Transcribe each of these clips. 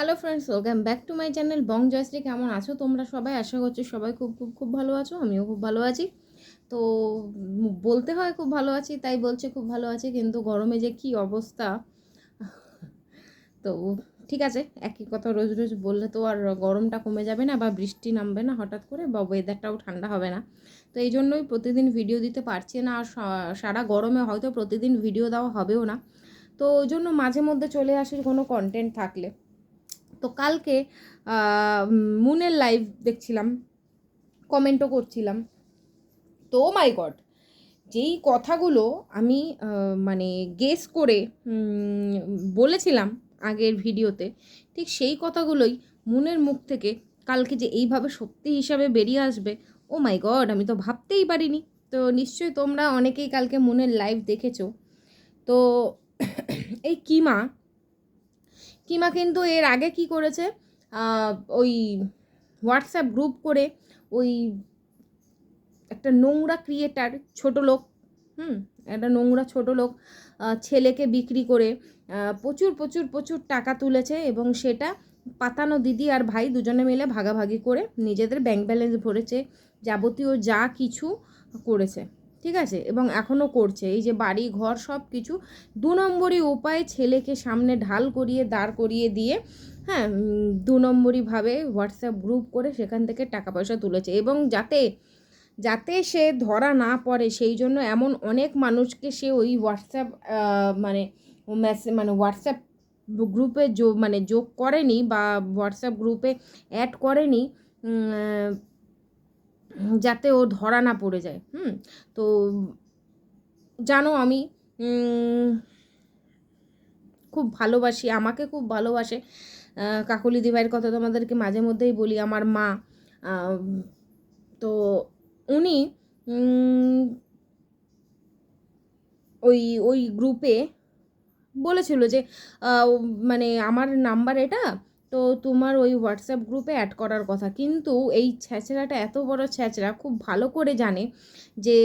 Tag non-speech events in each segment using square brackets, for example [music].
Hello friends welcome back to my channel Bong Joyshree কেমন আছো তোমরা সবাই? আশা করছি সবাই খুব খুব খুব ভালো আছো, আমিও খুব ভালো আছি। তো বলতে হয় খুব ভালো আছি, তাই বলছে খুব ভালো আছি, কিন্তু গরমে যে কি অবস্থা? তো ঠিক আছে, একই কথা রোজ রোজ বললে তো আর গরমটা কমে যাবে না বা বৃষ্টি নামবে না হঠাৎ করে বা ওয়েদারটাও ঠান্ডা হবে না। তো এই জন্যই প্রতিদিন ভিডিও দিতে পারছি না, আর সারা গরমে হয়তো প্রতিদিন ভিডিও দেওয়া হবেও না। তো ওই জন্য মাঝে মধ্যে চলে আসি কোনো কন্টেন্ট থাকলে। তো কালকে মুনের লাইভ দেখছিলাম কমেন্টও করছিলাম। তো মাই গড যেই কথাগুলো আমি মানে গেস করে বলেছিলাম আগের ভিডিওতে, ঠিক সেই কথাগুলোই মুনের মুখ থেকে কালকে যে এইভাবে সত্যি হিসাবে বেরিয়ে আসবে ও মাই গড আমি তো ভাবতেই পারিনি। তো নিশ্চয়ই তোমরা অনেকেই কালকে মুনের লাইভ দেখেছ। তো এই কিমা কিমা কিন্তু এর আগে কি করেছে? ওই হোয়াটসঅ্যাপ গ্রুপ করে ওই একটা নোংরা ক্রিয়েটার ছোট লোক, হুম, একটা নোংরা ছোট লোক ছেলেকে বিক্রি করে প্রচুর প্রচুর প্রচুর টাকা তুলেছে এবং সেটা পাতানো দিদি আর ভাই দুজনে মিলে ভাগাভাগি করে নিজেদের ব্যাংক ব্যালেন্স ভরেছে, যাবতীয় যা কিছু করেছে। ঠিক আছে? এবং এখনও করছে। এই যে বাড়ি, ঘর সব কিছু দু নম্বরই উপায়ে ছেলেকে সামনে ঢাল করিয়ে, দাঁড় করিয়ে দিয়ে হ্যাঁ দু নম্বরইভাবে হোয়াটসঅ্যাপ গ্রুপ করে সেখান থেকে টাকা পয়সা তুলেছে। এবং যাতে যাতে সে ধরা না পড়ে, সেই জন্য এমন অনেক মানুষকে সে ওই হোয়াটসঅ্যাপ মানে মেসে মানে হোয়াটসঅ্যাপ গ্রুপে যো মানে যোগ করেনি বা হোয়াটসঅ্যাপ গ্রুপে অ্যাড করেনি। যাতে ও ধরা না পড়ে যায়, হুম? তো জানো আমি খুব ভালোবাসি, আমাকে খুব ভালোবাসে। কাকলি দিভাইয়ের কথা তোমাদেরকে মাঝে মধ্যেই বলি, আমার মা তো উনি ওই ওই গ্রুপে বলেছিল যে মানে আমার নাম্বার এটা তো তোমার ওই হোয়াটসঅ্যাপ গ্রুপে অ্যাড করার কথা। কিন্তু এই ছ্যাঁচড়াটা এত বড় ছ্যাঁচড়া খুব ভালো করে জানে যে,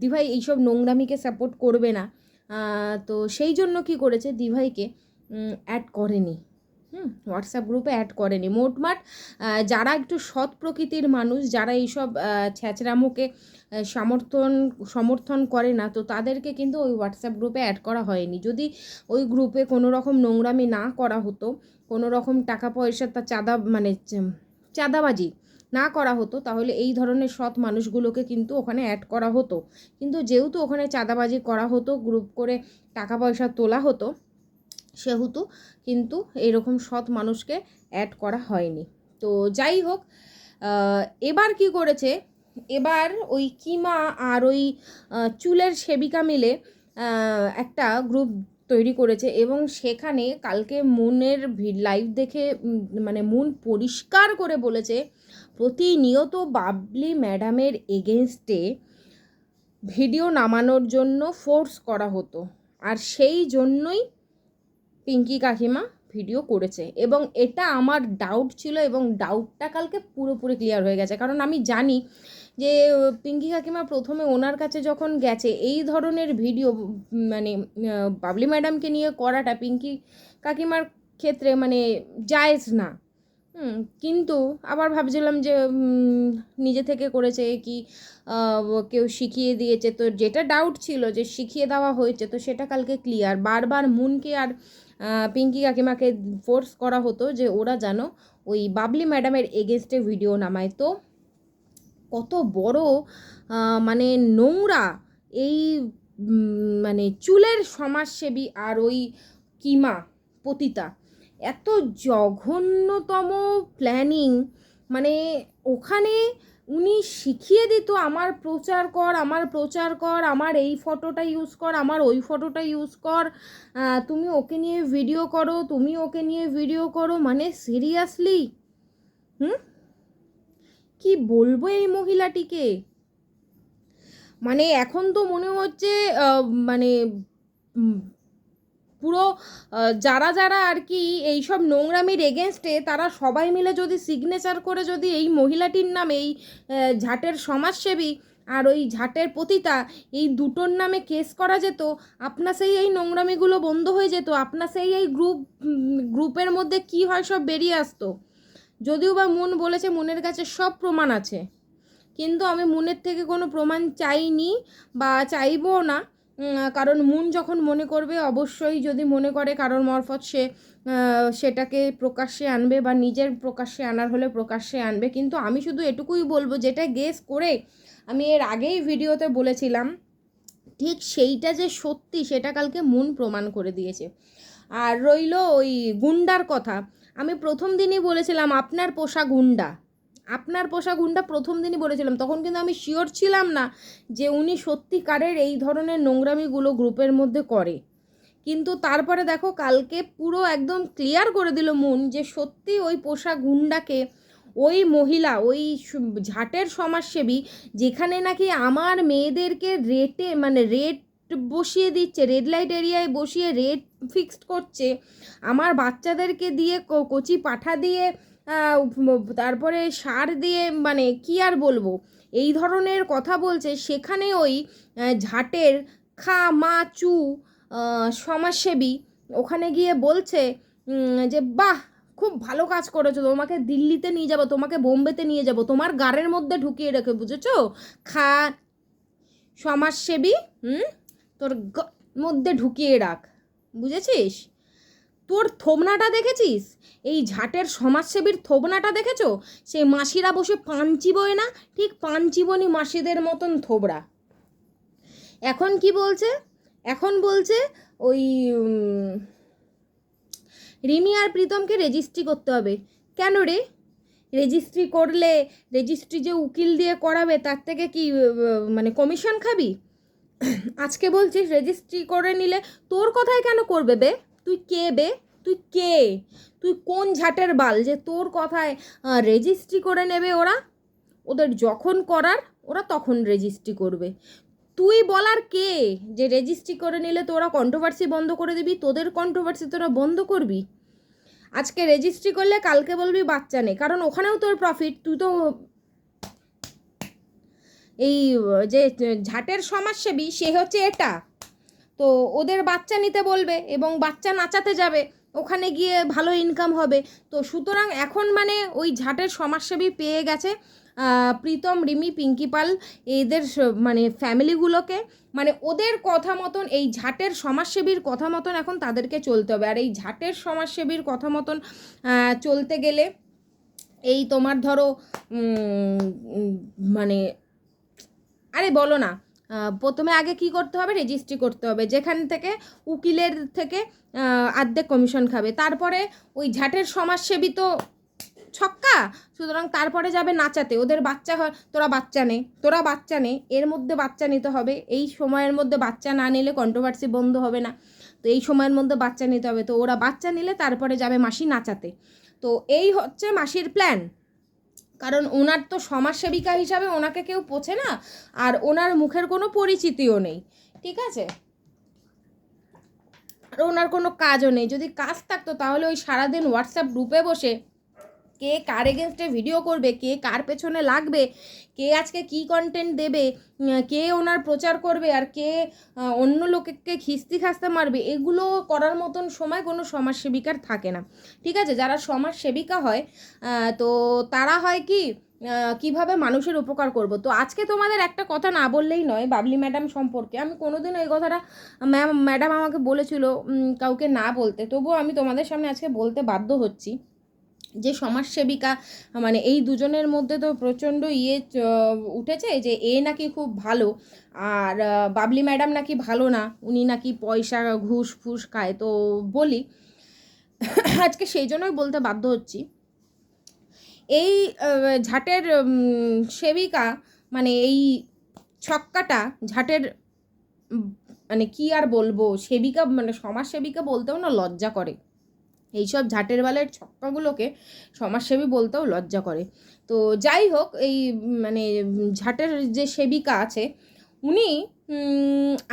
দিভাই এইসব নোংরামিকে সাপোর্ট করবে না। তো সেই জন্য কি করেছে, দিভাইকে অ্যাড করেনি। হুম হোয়াটসঅ্যাপ গ্রুপে অ্যাড করেনি। মোটমাট যারা একটু সৎ প্রকৃতির মানুষ, যারা এইসব ছ্যাচড়ামোকে সমর্থন সমর্থন করে না, তো তাদেরকে কিন্তু ওই হোয়াটসঅ্যাপ গ্রুপে অ্যাড করা হয়নি। যদি ওই গ্রুপে কোনো রকম নোংরামি না করা হতো, কোনো রকম টাকা পয়সা তা চাঁদা মানে চাঁদাবাজি না করা হতো, তাহলে এই ধরনের সৎ মানুষগুলোকে কিন্তু ওখানে অ্যাড করা হতো। কিন্তু যেহেতু ওখানে চাঁদাবাজি করা হতো গ্রুপ করে টাকা পয়সা তোলা হতো সেহেতু কিন্তু এরকম সৎ মানুষকে অ্যাড করা হয়নি। তো যাই হোক এবার কি করেছে? এবার ওই কিমা আর ওই চুলের সেবিকা মিলে একটা গ্রুপ তৈরি করেছে এবং সেখানে কালকে মুনের লাইভ দেখে মানে মুন পরিষ্কার করে বলেছে, প্রতিনিয়ত বাবলি ম্যাডামের এগেনস্টে ভিডিও নামানোর জন্য ফোর্স করা হতো। আর সেই জন্যই পিঙ্কি কাকিমা ভিডিও করেছে। এবং এটা আমার ডাউট ছিল এবং ডাউটটা কালকে পুরোপুরি ক্লিয়ার হয়ে গেছে। কারণ আমি জানি যে, পিঙ্কি কাকিমা প্রথমে ওনার কাছে যখন গেছে, এই ধরনের ভিডিও মানে বাবলি ম্যাডামকে নিয়ে করাটা পিঙ্কি কাকিমার ক্ষেত্রে মানে জায়েজ না। কিন্তু আবার ভাবছিলাম যে নিজে থেকে করেছে কি কেউ শিখিয়ে দিয়েছে। তো যেটা ডাউট ছিল যে, শিখিয়ে দেওয়া হয়েছে, তো সেটা কালকে ক্লিয়ার বারবার মুনকে আর পিঙ্কি কাকিমাকে ফোর্স করা হতো যে ওরা যেন ওই বাবলি ম্যাডামের এগেনস্টে ভিডিও নামায়। তো কত বড় মানে নোংরা এই মানে চুলের সমাজসেবী আর ওই কিমা পতিতা। এত জঘন্যতম প্ল্যানিং মানে ওখানে উনি শিখিয়ে দিত, আমার প্রচার কর, আমার প্রচার কর, আমার এই ফটোটা ইউজ কর, আমার ওই ফটোটা ইউজ কর তুমি ওকে নিয়ে ভিডিও করো, তুমি ওকে নিয়ে ভিডিও করো। মানে সিরিয়াসলি হুম? কি বলব এই মহিলাটিকে? মানে এখন তো মনে হচ্ছে মানে পুরো যারা যারা আর কি এইসব নোংরামির এগেনস্টে, তারা সবাই মিলে যদি সিগনেচার করে যদি এই মহিলাটির নামে, এই ঝাটের সমাজসেবী আর ওই ঝাটের পতিতা এই দুটোর নামে কেস করা যেত আপনার সেই এই নোংরামিগুলো বন্ধ হয়ে যেত আপনার সেই এই গ্রুপ গ্রুপের মধ্যে কি হয় সব বেরিয়ে আসতো। যদিও বা মন বলেছে, মনের কাছে সব প্রমাণ আছে। কিন্তু আমি মনের থেকে কোনো প্রমাণ চাইনি বা চাইবও না। কারণ মুন যখন মনে করবে, অবশ্যই যদি মনে করে কারোর মারফত সে সেটাকে প্রকাশ্যে আনবে বা নিজের প্রকাশ্যে আনার হলে প্রকাশ্যে আনবে। কিন্তু আমি শুধু এটুকুই বলব, যেটা গেস করে আমি এর আগেই ভিডিওতে বলেছিলাম, ঠিক সেইটা যে সত্যি, সেটা কালকে মুন প্রমাণ করে দিয়েছে। আর রইল ওই গুন্ডার কথা। আমি প্রথম দিনই বলেছিলাম, আপনার পোষা গুন্ডা। আপনার পোষা গুন্ডা প্রথম দিনই বলেছিলাম, তখন কিন্তু আমি শিওর ছিলাম না যে উনি সত্যিকারের এই ধরনের নোংরামিগুলো গ্রুপের মধ্যে করে। কিন্তু তারপরে দেখো, কালকে পুরো একদম ক্লিয়ার করে দিল মুন যে সত্যি ওই পোষা গুন্ডাকে ওই মহিলা, ওই ঝাটের সমাজসেবী যেখানে নাকি আমার মেয়েদেরকে রেটে মানে রেট বসিয়ে দিচ্ছে রেড লাইট এরিয়ায় বসিয়ে রেট ফিক্সড করছে, আমার বাচ্চাদেরকে দিয়ে কচি পাঠা দিয়ে তারপরে সার দিয়ে মানে কি আর বলব? এই ধরনের কথা বলছে। সেখানে ওই ঝাটের খা, মা, চু সমাজসেবী ওখানে গিয়ে বলছে যে, বাহ, খুব ভালো কাজ করেছ। তোমাকে দিল্লিতে নিয়ে যাব, তোমাকে বোম্বেতে নিয়ে যাব। তোমার গাড়ের মধ্যে ঢুকিয়ে রেখে, বুঝেছ? খা, সমাজসেবী, হুম, তোর মধ্যে ঢুকিয়ে রাখ। বুঝেছিস? তোর থোবনাটা দেখেছিস? এই ঝাটের সমাজসেবীর থোবনাটা দেখেছ? সেই মাসিরা বসে পান চিবোয় না, ঠিক পান চিবনি মাসিদের মতন থোবড়া এখন কি বলছে? এখন বলছে ওই রিমি আর প্রীতমকে রেজিস্ট্রি করতে হবে। কেন রে? রেজিস্ট্রি করলে রেজিস্ট্রি যে উকিল দিয়ে করাবে, তার থেকে কি মানে কমিশন খাবি? আজকে বলছিস রেজিস্ট্রি করে নিলে তোর কথায় কেন করবে বে? তুই কে বে? তুই কে? তুই কোন ঝাটের বাল যে তোর কথায় রেজিস্ট্রি করে নেবে ওরা? ওদের যখন করার, ওরা তখন রেজিস্ট্রি করবে। তুই বলার কে যে রেজিস্ট্রি করে নিলে তোরা কন্ট্রোভার্সি বন্ধ করে দিবি? তোদের কন্ট্রোভার্সি তোরা বন্ধ করবি? আজকে রেজিস্ট্রি করলে কালকে বলবি বাচ্চা নেই। কারণ ওখানেও তোর প্রফিট তুই তো এই, যে ঝাটের সমাজসেবী, সে হচ্ছে এটা। তো ওদের বাচ্চা নিতে বলবে এবং বাচ্চা নাচাতে যাবে, ওখানে গিয়ে ভালো ইনকাম হবে। তো সুতরাং এখন মানে ওই ঝাটের সমাজসেবী পেয়ে গেছে প্রীতম, রিমি, পিঙ্কি পাল, এদের মানে ফ্যামিলিগুলোকে মানে ওদের কথা মতন, এই ঝাটের সমাজসেবীর কথা মতন এখন তাদেরকে চলতে হবে। আর এই ঝাটের সমাজসেবীর কথা মতন চলতে গেলে এই তোমার ধরো মানে আরে বলো না প্রথমে আগে কি করতে হবে? রেজিস্ট্রি করতে হবে। যেখান থেকে উকিলের থেকে আর্ধেক কমিশন খাবে। তারপরে ওই ঝাটের সমাজসেবী তো ছক্কা? সুতরাং তারপরে যাবে নাচাতে। ওদের বাচ্চা হয়, তোরা বাচ্চা নে, তোরা বাচ্চা নে, এর মধ্যে বাচ্চা নিতে হবে। এই সময়ের মধ্যে বাচ্চা না নিলে কন্ট্রোভার্সি বন্ধ হবে না। তো এই সময়ের মধ্যে বাচ্চা নিতে হবে। তো ওরা বাচ্চা নিলে তারপরে যাবে মাসি নাচাতে। তো এই হচ্ছে মাসির প্ল্যান কারণ ওনার তো সমাজসেবিকা হিসাবে ওনাকে কেউ পোছে না, আর ওনার মুখের কোনো পরিচিতিও নেই, ঠিক আছে? আর ওনার কোনো কাজও নেই, যদি কাজ থাকতো তাহলে ওই সারাদিন হোয়াটসঅ্যাপ গ্রুপে বসে কে কার এগেনস্টে ভিডিও করবে, কে কার পেছনে লাগবে, কে আজকে কি কন্টেন্ট দেবে কে ওনার প্রচার করবে আর কে অন্য লোককে খিস্তি খাস্তে মারবে, এগুলো করার মতন সময় কোনো সমাজসেবিকার থাকে না। ঠিক আছে? যারা সমাজসেবিকা হয় তো তারা হয় কি কীভাবে মানুষের উপকার করব? তো আজকে তোমাদের একটা কথা না বললেই নয়, বাবলি ম্যাডাম সম্পর্কে। আমি কোনোদিনও এই কথাটা ম্যাম ম্যাডাম আমাকে বলেছিল কাউকে না বলতে। তবুও আমি তোমাদের সামনে আজকে বলতে বাধ্য হচ্ছি। যে সমাজসেবিকা মানে এই দুজনের মধ্যে তো প্রচণ্ড ইয়ে উঠেছে যে এ নাকি খুব ভালো আর বাবলি ম্যাডাম নাকি ভালো না, উনি নাকি পয়সা ঘুষ ফুস খায়, তো বলি। আজকে সেই জন্যই বলতে বাধ্য হচ্ছি। এই ঝাটের সেবিকা মানে এই ছক্কাটা ঝাটের মানে কি আর বলব, সেবিকা মানে সমাজ সেবিকা বলতেও না লজ্জা করে। এইসব ঝাটের বালের ছক্কাগুলোকে সমাজসেবী বলতেও লজ্জা করে। তো যাই হোক, এই মানে ঝাটের যে সেবিকা আছে, উনি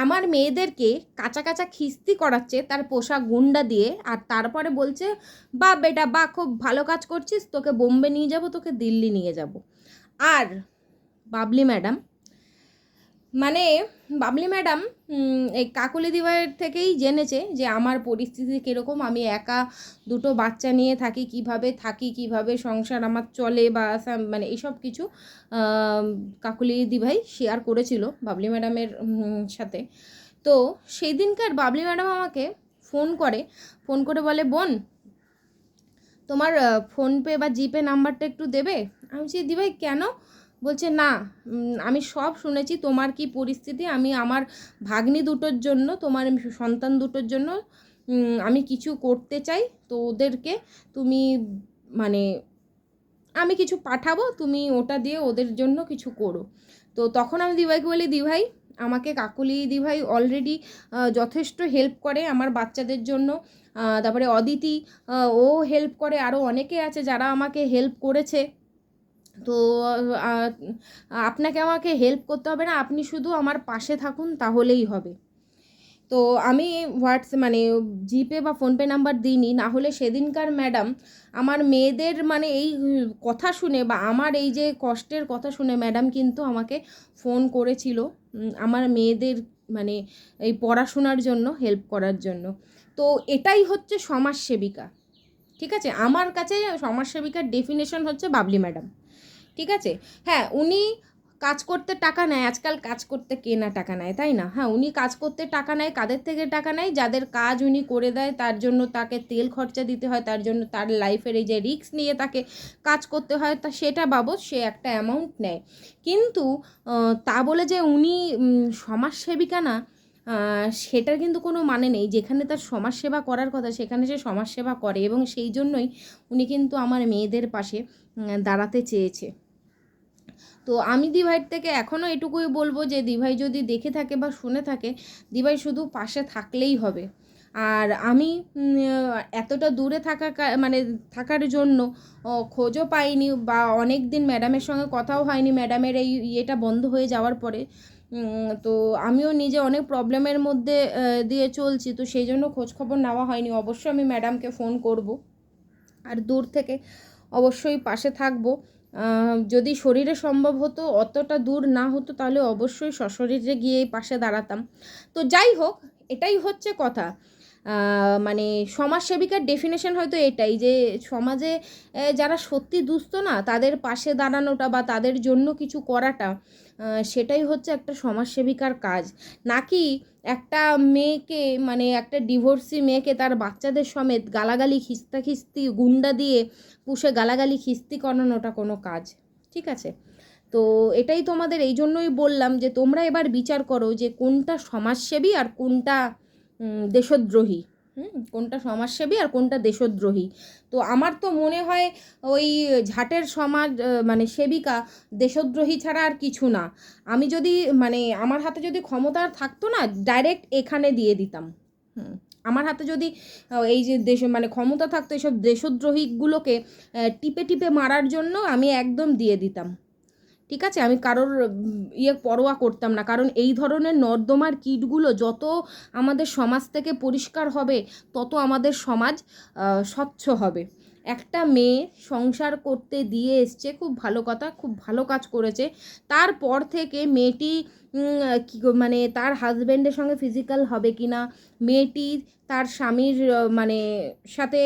আমার মেয়েদেরকে কাঁচা কাঁচা খিস্তি করাচ্ছে, তার পোশাক গুন্ডা দিয়ে, আর তারপরে বলছে বা বেটা বা খুব ভালো কাজ করছিস, তোকে বোম্বে নিয়ে যাব, তোকে দিল্লি নিয়ে যাব। আর বাবলি ম্যাডাম মানে বাবলি ম্যাডাম এই কাকুলি দিবাইয়ের থেকেই জেনেছে যে আমার পরিস্থিতি কীরকম, আমি একা দুটো বাচ্চা নিয়ে থাকি কীভাবে থাকি কীভাবে, সংসার আমার চলে বা মানে এইসব কিছু কাকুলি দিভাই শেয়ার করেছিল বাবলি ম্যাডামের সাথে। তো সেই দিনকার বাবলি ম্যাডাম আমাকে ফোন করে ফোন করে বলে, বোন, তোমার ফোনপে বা জিপে নাম্বারটা একটু দেবে? আমি বলছি দিভাই কেন? বলছে, না আমি সব শুনেছি, তোমার কি পরিস্থিতি? আমি আমার ভাগ্নি দুটোর জন্য, তোমার সন্তান দুটোর জন্য আমি কিছু করতে চাই তো ওদেরকে। তুমি মানে আমি কিছু পাঠাবো, তুমি ওটা দিয়ে ওদের জন্য কিছু করো। তো তখন আমি দিভাইকে বলি, দিভাই, আমাকে কাকুলি দিভাই অলরেডি যথেষ্ট হেল্প করে আমার বাচ্চাদের জন্য। তারপরে অদিতি ও হেল্প করে আরও অনেকে আছে যারা আমাকে হেল্প করেছে। তো আপনাকে আমাকে হেল্প করতে হবে না, আপনি শুধু আমার পাশে থাকুন, তাহলেই হবে। তো আমি হোয়াটস মানে জিপে বা ফোনপে নাম্বার দিইনি, না হলে সেদিনকার ম্যাডাম আমার মেয়েদের মানে এই কথা শুনে বা আমার এই যে কষ্টের কথা শুনে ম্যাডাম কিন্তু আমাকে ফোন করেছিল আমার মেয়েদের মানে এই পড়াশোনার জন্য হেল্প করার জন্য। তো এটাই হচ্ছে সমাজসেবিকা, ঠিক আছে? আমার কাছে সমাজসেবিকার ডেফিনেশন হচ্ছে বাবলি ম্যাডাম ঠিক আছে? হ্যাঁ উনি কাজ করতে টাকা নেয়, আজকাল কাজ করতে কে না টাকা নেয়, তাই না? হ্যাঁ উনি কাজ করতে টাকা নেয়, কাদের থেকে টাকা নেয়? যাদের কাজ উনি করে দেয়, তার জন্য তাকে তেল খরচা দিতে হয়, তার জন্য তার লাইফের এই যে রিস্ক নিয়ে তাকে কাজ করতে হয়, তা সেটা বাবদ সে একটা অ্যামাউন্ট নেয়। কিন্তু তা বলে যে উনি সমাজসেবিকা না সেটার কিন্তু কোনো মানে নেই। যেখানে তার সমাজসেবা করার কথা, সেখানে সে সমাজসেবা করে এবং সেই জন্যই উনি কিন্তু আমার মেয়েদের পাশে দাঁড়াতে চেয়েছে। তো আমি দিভাইয়ের থেকে এখনও এটুকুই বলব যে দিভাই যদি দেখে থাকে বা শুনে থাকে, দিভাই শুধু পাশে থাকলেই হবে। আর আমি এতটা দূরে থাকা মানে থাকার জন্য খোঁজও পাইনি বা অনেক দিন ম্যাডামের সঙ্গে কথাও হয়নি। ম্যাডামের এই ইয়েটা বন্ধ হয়ে যাওয়ার পরে তো আমিও নিজে অনেক প্রবলেমের মধ্যে দিয়ে চলছি। তো সেই জন্য খোঁজখবর নেওয়া হয়নি। অবশ্যই আমি ম্যাডামকে ফোন করব। আর দূর থেকে অবশ্যই পাশে থাকব। যদি শরীরে সম্ভব হতো, অতটা দূর না হতো, তাহলে অবশ্যই সশরীরে গিয়ে পাশে দাঁড়াতাম। তো যাই হোক, এটাই হচ্ছে কথা। মানে সমাজসেবিকার ডেফিনেশন হয়তো এটাই যে, সমাজে যারা সত্যি দুস্থ না, তাদের পাশে দাঁড়ানোটা বা তাদের জন্য কিছু করাটা সেটাই হচ্ছে একটা সমাজসেবিকার কাজ। নাকি একটা মেয়েকে মানে একটা ডিভোর্সি মেয়েকে তার বাচ্চাদের সমেত গালাগালি, খিস্তাখিস্তি, গুন্ডা দিয়ে পুষে গালাগালি, খিস্তি করানোটা কোনো কাজ? ঠিক আছে? তো এটাই তোমাদের এই জন্যই বললাম যে তোমরা এবার বিচার করো যে কোনটা সমাজসেবী আর কোনটা দেশদ্রোহী। হুম, কোনটা সমাজসেবী আর কোনটা দেশদ্রোহী। তো আমার তো মনে হয় ওই ঝাটের সমাজ মানে সেবিকা, দেশদ্রোহী ছাড়া আর কিছু না। আমি যদি মানে আমার হাতে যদি ক্ষমতা আর থাকতো না ডাইরেক্ট এখানে দিয়ে দিতাম। আমার হাতে যদি এই যে দেশ মানে ক্ষমতা থাকতো এইসব দেশদ্রোহীগুলোকে টিপে টিপে মারার জন্য আমি একদম দিয়ে দিতাম। ঠিক আছে? আমি কারোর ইয়ে পরোয়া করতাম না। কারণ এই ধরনের নর্দমার কীটগুলো যত আমাদের সমাজ থেকে পরিষ্কার হবে, তত আমাদের সমাজ স্বচ্ছ হবে। একটা মেয়ে সংসার করতে দিয়ে এসছে, খুব ভালো কথা, খুব ভালো কাজ করেছে। তারপর থেকে মেয়েটি মানে তার হাজব্যান্ডের সঙ্গে ফিজিক্যাল হবে কি না, মেয়েটি তার স্বামীর মানে সাথে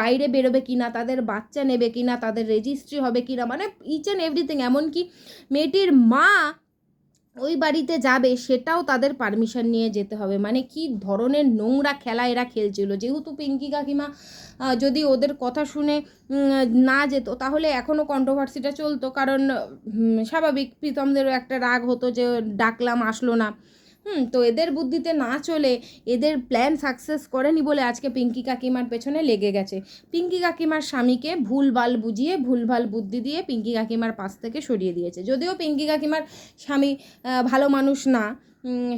বাইরে বেরোবে কি না, তাদের বাচ্চা নেবে কি না, তাদের রেজিস্ট্রি হবে কি না মানে ইচ অ্যান্ড এভরিথিং এমনকি মেয়েটির মা ওই বাড়িতে যাবে সেটাও তাদের পারমিশন নিয়ে যেতে হবে। মানে কি ধরনের নোংরা খেলা এরা খেলছিল। যেহেতু পিঙ্কি কাকিমা যদি ওদের কথা শুনে না যেত, তাহলে এখনও কন্ট্রোভার্সিটা চলতো। কারণ স্বাভাবিক প্রীতমদেরও একটা রাগ হতো যে, ডাকলাম, আসলো না। হুম, তো এদের বুদ্ধিতে না চলে এদের প্ল্যান সাকসেস করেনি বলে আজকে পিঙ্কি কাকিমার পেছনে লেগে গেছে। পিঙ্কি কাকিমার স্বামীকে ভুলভাল বুঝিয়ে, ভুলভাল বুদ্ধি দিয়ে পিঙ্কি কাকিমার পাশ থেকে সরিয়ে দিয়েছে। যদিও পিঙ্কি কাকিমার স্বামী ভালো মানুষ না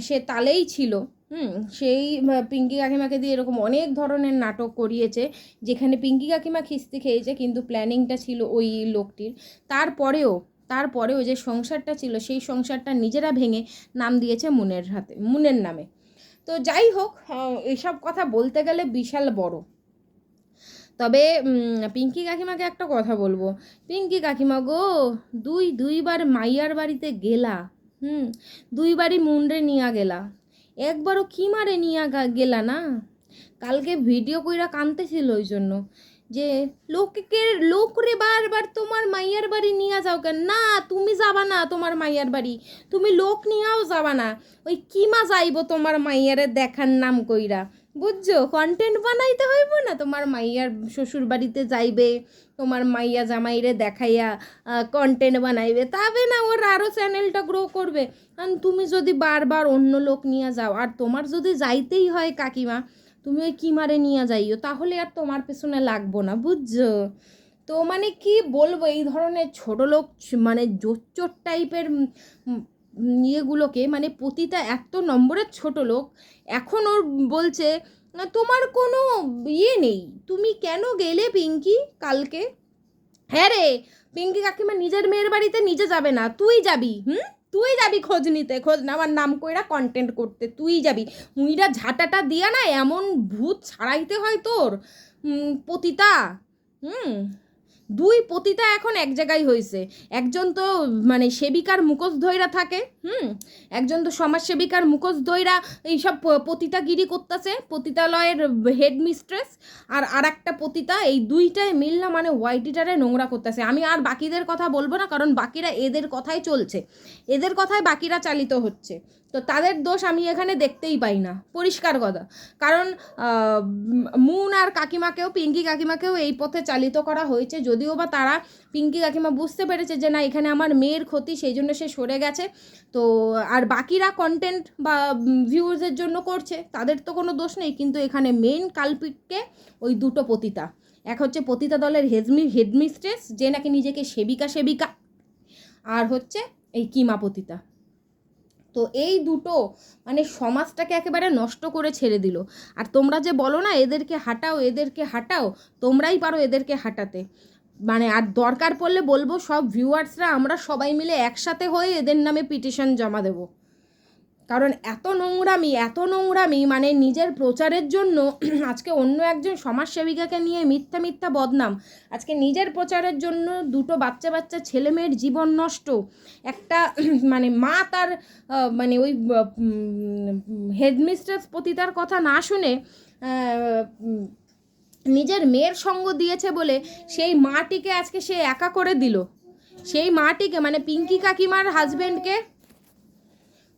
সে তালেই ছিল। হুম, সেই পিঙ্কি কাকিমাকে দিয়ে এরকম অনেক ধরনের নাটক করিয়েছে, যেখানে পিঙ্কি কাকিমা খিস্তি খেয়েছে, কিন্তু প্ল্যানিংটা ছিল ওই লোকটির। তারপরেও তারপরেও যে সংসারটা ছিল, সেই সংসারটা নিজেরা ভেঙে নাম দিয়েছে মুনের হাতে, মুনের নামে। তো যাই হোক এসব কথা বলতে গেলে বিশাল বড়। তবে পিঙ্কি কাকিমাকে একটা কথা বলব। পিঙ্কি কাকিমা গো, দুই দুইবার মাইয়ার বাড়িতে গেলা, হুম, দুইবারই মুন্ডে নিয়া গেলা। একবারও কি মারে নিয়া গেলা না? কালকে ভিডিও কইরা কানতেছিল ওই জন্য। যে লোককে লোক লোকরে বারবার তোমার মাইয়ার বাড়ি নিয়ে যাও কেন না, তুমি যাবা না তোমার মাইয়ার বাড়ি। তুমি লোক নিয়েও যাবা না। ওই কিমা যাইব তোমার মাইয়ারে দেখার নাম কইরা। বুঝছ? কন্টেন্ট বানাইতে হইব না তোমার মাইয়ার শ্বশুর বাড়িতে যাইবে, তোমার মাইয়া জামাইরে দেখাইয়া কন্টেন্ট বানাইবে। তবে না ওর আরও চ্যানেলটা গ্রো করবে। কারণ তুমি যদি বারবার অন্য লোক নিয়ে যাও, আর তোমার যদি যাইতেই হয় কাকিমা তুমি ওই কিমারে নিয়ে যাইও, তাহলে আর তোমার পেছনে লাগবো না, বুঝছ? তো মানে কি বলব, এই ধরনের ছোট লোক মানে জোচ্চোর টাইপের ইয়েগুলোকে মানে প্রতিটা এত নম্বরের ছোট লোক, এখন ওর বলছে তোমার কোনো ইয়ে নেই, তুমি কেন গেলে পিঙ্কি কালকে? হ্যাঁ রে, পিঙ্কি কাকিমা নিজের মেয়ের বাড়িতে নিজে যাবে না, তুই যাবি, হুম? তুই যাবি খোঁজ নিতে, খোঁজ নেওয়ার নাম কইরা কন্টেন্ট করতে, তুই যাবি। মুইরা ঝাঁটাটা দিয়া না, এমন ভূত ছাড়াইতে হয় তোর। পতিতা, হুম? দুই পতিতা এখন এক জায়গায় হয়েছে একজন তো মানে সেবিকার মুখোশ ধইরা থাকে, হুম? একজন তো সমাজসেবিকার মুখোশ ধইরা এইসব পতিতাগিরি করতেছে, পতিতালয়ের হেড মিস্ট্রেস আর আর একটা পতিতা, এই দুইটায় মিলনা মানে হোয়াইটিটারে নোংরা করতেছে। আমি আর বাকিদের কথা বলব না, কারণ বাকিরা এদের কথাই চলছে। এদের কথায় বাকিরা চালিত হচ্ছে। তো তাদের দোষ আমি এখানে দেখতেই পাই না। পরিষ্কার কথা। কারণ মুন আর কাকিমাকেও, পিঙ্কি কাকিমাকেও এই পথে চালিত করা হয়েছে। যদিও বা তারা পিঙ্কি কাকিমা বুঝতে পেরেছে যে না, এখানে আমার মেয়ের ক্ষতি, সেই জন্য সে সরে গেছে। তো, আর বাকিরা কন্টেন্ট বা ভিউজের জন্য করছে, তাদের তো কোনো দোষ নেই। কিন্তু এখানে মেন কালপিটকে ওই দুটো পতিতা। এক হচ্ছে পতিতা দলের হেডমি হেডমিস্ট্রেস যে নাকি নিজেকে সেবিকা সেবিকা আর হচ্ছে এই কিমা পতিতা। তো এই দুটো মানে সমাজটাকে একেবারে নষ্ট করে ছেড়ে দিল। আর তোমরা যে বলো না, এদেরকে হাঁটাও এদেরকে হাঁটাও, তোমরাই পারো এদেরকে হাঁটাতে। মানে আর দরকার পড়লে বলব, সব ভিউয়ার্সরা আমরা সবাই মিলে একসাথে হয়ে এদের নামে পিটিশন জমা দেবো। কারণ এত নোংরামি এত নোংরামি মানে নিজের প্রচারের জন্য [clears throat] আজকে অন্য একজন সমাজসেবিকাকে নিয়ে মিথ্যা মিথ্যা বদনাম। আজকে নিজের প্রচারের জন্য দুটো বাচ্চা বাচ্চা ছেলে মেয়ের জীবন নষ্ট। একটা [clears throat] মানে মা তার মানে ওই হেডমিস্ট্রেস পতিতার কথা না শুনে নিজের মেয়ের সঙ্গ দিয়েছে বলে সেই মাটিকে আজকে সে একা করে দিল। সেই মাটিকে মানে পিঙ্কি কাকিমার হাজবেন্ডকে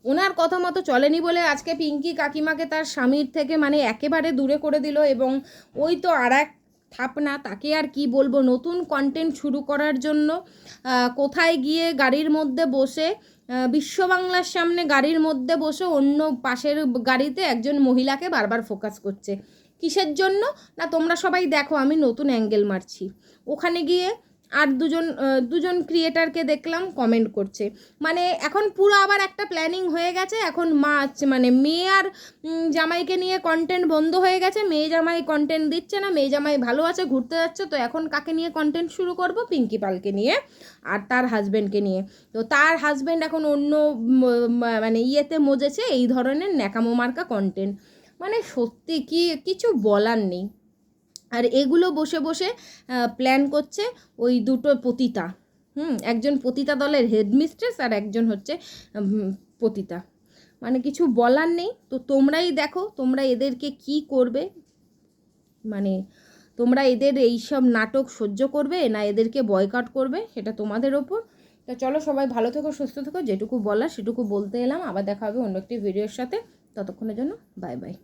ওনার কথা মতো চলেনি বলে আজকে পিঙ্কি কাকিমাকে তার স্বামীর থেকে মানে একেবারে দূরে করে দিল এবং ওই তো আর এক থাপনা, তাকে আর কি বলব? নতুন কন্টেন্ট শুরু করার জন্য কোথায় গিয়ে গাড়ির মধ্যে বসে বিশ্ব বাংলার সামনে গাড়ির মধ্যে বসে অন্য পাশের গাড়িতে একজন মহিলাকে বারবার ফোকাস করছে। কিসের জন্য? না, তোমরা সবাই দেখো, আমি নতুন অ্যাঙ্গেল মারছি। ওখানে গিয়ে আর দুজন দুজন ক্রিয়েটারকে দেখলাম কমেন্ট করছে। মানে এখন পুরো আবার একটা প্ল্যানিং হয়ে গেছে, এখন মা মানে মেয়ে আর জামাইকে নিয়ে কন্টেন্ট বন্ধ হয়ে গেছে, মেয়ে জামাই কন্টেন্ট দিচ্ছে না, মেয়ে জামাই ভালো আছে, ঘুরতে যাচ্ছে, তো এখন কাকে নিয়ে কন্টেন্ট শুরু করব? পিঙ্কি পালকে নিয়ে আর তার হাজব্যান্ডকে নিয়ে। তো তার হাজব্যান্ড এখন অন্য মানে ইয়েতে মজেছে, এই ধরনের ন্যাকামো মার্কা কন্টেন্ট মানে সত্যি কি, কিছু বলার নেই। আর এগুলো বসে বসে প্ল্যান করছে ওই দুটো পতিতা। হুম, একজন পতিতা দলের হেডমিস্ট্রেস আর একজন হচ্ছে পতিতা। মানে কিছু বলার নেই। তো তোমরাই দেখো, তোমরা এদেরকে কি করবে? মানে তোমরা এদের এই সব নাটক সহ্য করবে না এদেরকে বয়কাট করবে? সেটা তোমাদের ওপর। তো চলো সবাই ভালো থেকো, সুস্থ থেকো, যেটুকু বলার সেটুকু বলতে এলাম। আবার দেখা হবে অন্য একটি ভিডিওর সাথে। ততক্ষণের জন্য বাই বাই